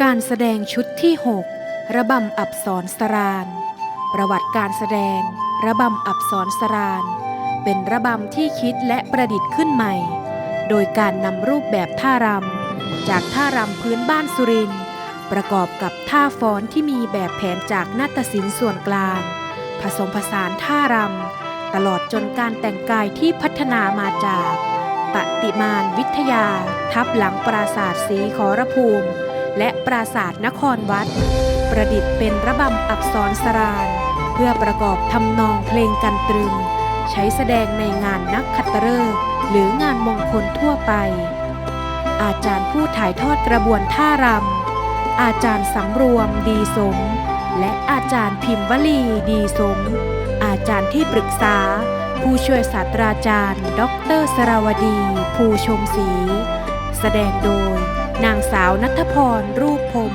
การแสดงชุดที่ 6 ระบำอับสรสราน ประวัติการแสดง ระบำอับสรสราน เป็นระบำที่คิดและประดิษฐ์ขึ้นใหม่ โดยการนำรูปแบบท่ารำ จากท่ารำพื้นบ้านสุริน ประกอบกับท่าฟ้อนที่มีแบบแผนจากนาฏศิลป์ส่วนกลาง ผสมผสานท่ารำ ตลอดจนการแต่งกายที่พัฒนามาจากปฏิมานวิทยา ทับหลังปราสาทสีขอรภูมิ และปราสาทนครวัด ประดิษฐ์เป็นระบำอักษรสรานเพื่อประกอบทำนองเพลงกันตรึม ใช้แสดงในงานนักขัตฤกษ์หรืองานมงคลทั่วไป อาจารย์ผู้ถ่ายทอดกระบวนท่ารำ อาจารย์สำรวมดีสม และอาจารย์พิมพ์วลีดีสม อาจารย์ที่ปรึกษา ผู้ช่วยศาสตราจารย์ ดรสราวดี ภูชมศรีแสดงโดย นางสาวนัทพร รูปพรม